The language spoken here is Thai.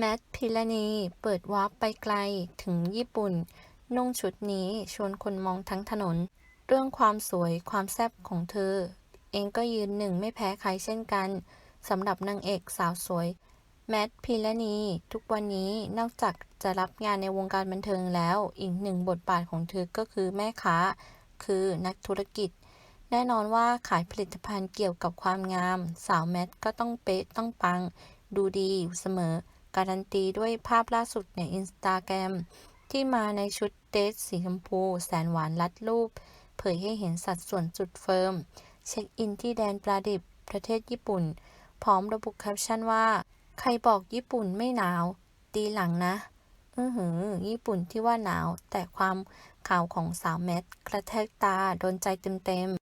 แมทพิรณีเปิดวาร์ปไปไกลถึงญี่ปุ่น นุ่งชุดนี้ชวนคนมองทั้งถนน เรื่องความสวยความแซ่บของเธอ เองก็ยืนหนึ่งไม่แพ้ใครเช่นกันสำหรับนางเอกสาวสวย แมทพิรณี ทุกวันนี้นอกจากจะรับงานในวงการบันเทิงแล้ว อีกหนึ่งบทบาทของเธอก็คือแม่ค้า คือนักธุรกิจ แน่นอนว่าขายผลิตภัณฑ์เกี่ยวกับความงาม สาวแมทก็ต้องเป๊ะต้องปัง ดูดีอยู่เสมอ การันตีด้วยภาพล่าสุดในอินสตาแกรมที่มาในชุดเดรสสีชมพู แสนหวานรัดรูป เผยให้เห็นสัดส่วนสุดเฟิร์ม เช็คอินที่แดนปลาดิบ ประเทศญี่ปุ่น พร้อมระบุแคปชั่นว่า ใครบอกญี่ปุ่นไม่หนาว ตีหลังนะ อือหือ ญี่ปุ่นที่ว่าหนาว แต่ความขาวของสาวแมทกระแทกตา โดนใจเต็มๆ